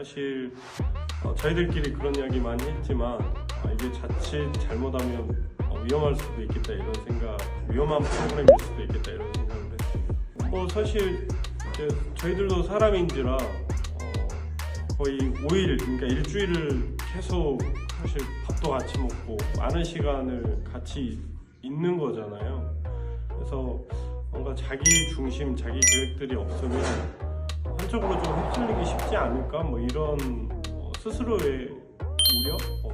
사실 어, 저희들끼리 그런 이야기 많이 했지만 아, 이게 자칫 잘못하면 어, 위험할 수도 있겠다 이런 생각, 위험한 프로그램일 수도 있겠다 이런 생각을 했어요. 뭐 사실 이제 저희들도 사람인지라 어, 거의 5일, 그러니까 일주일을 계속 사실 밥도 같이 먹고 많은 시간을 같이 있는 거잖아요. 그래서 뭔가 자기 중심, 자기 계획들이 없으면 한쪽으로 좀 휩쓸리기 쉽지 않을까 뭐 이런 어, 스스로의 우려 어.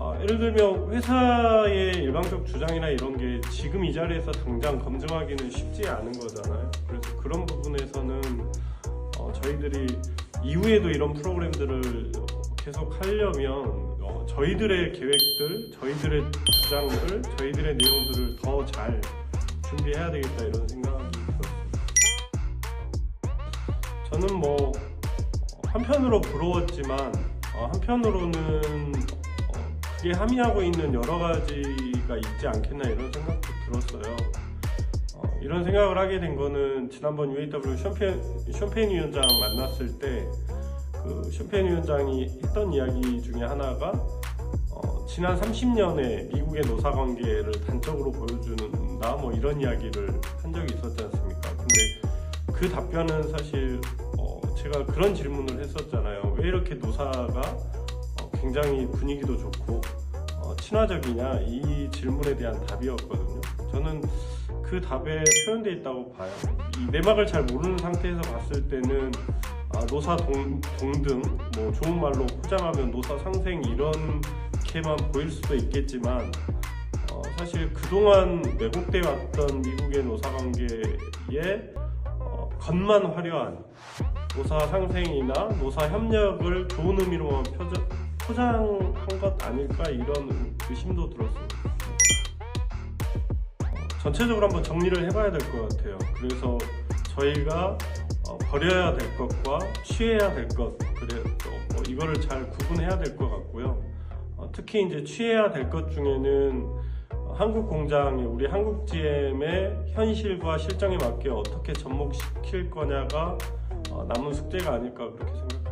아, 예를 들면 회사의 일방적 주장이나 이런 게 지금 이 자리에서 당장 검증하기는 쉽지 않은 거잖아요 그래서 그런 부분에서는 어, 저희들이 이후에도 이런 프로그램들을 어, 계속 하려면 어, 저희들의 계획들, 저희들의 주장들, 저희들의 내용들을 더 잘 준비해야 되겠다 이런 들었어요. 저는 뭐 어, 한편으로 부러웠지만 어, 한편으로는 어, 그게 함의하고 있는 여러 가지가 있지 않겠나 이런 생각도 들었어요. 어, 이런 생각을 하게 된 거는 지난번 UAW 샴페인, 샴페인 위원장 만났을 때 그 샴페인 위원장이 했던 이야기 중에 하나가 어, 지난 30년의 미국의 노사 관계를 단적으로 보여주는다 뭐 이런 이야기를 한 적이 있었지 않습니까? 근데 그 답변은 사실 어, 제가 그런 질문을 했었잖아요. 왜 이렇게 노사가 어, 굉장히 분위기도 좋고 어, 친화적이냐 이 질문에 대한 답이었거든요. 저는 그 답에 표현되어 있다고 봐요. 이 내막을 잘 모르는 상태에서 봤을 때는 아, 노사 동, 동등 뭐 좋은 말로 포장하면 노사 상생 이렇게만 보일 수도 있겠지만 어, 사실 그동안 왜곡돼 왔던 미국의 노사 관계에 어, 겉만 화려한 노사 상생이나 노사 협력을 좋은 의미로만 표저, 포장한 것 아닐까 이런 의심도 들었습니다. 어, 전체적으로 한번 정리를 해봐야 될 것 같아요. 그래서 저희가 어, 버려야 될 것과 취해야 될 것, 그래 또뭐 이거를 잘 구분해야 될 것 같고요. 어, 특히 이제 취해야 될 것 중에는 어, 한국 공장이 우리 한국 GM의 현실과 실정에 맞게 어떻게 접목시킬 거냐가 어, 남은 숙제가 아닐까 그렇게 생각합니다.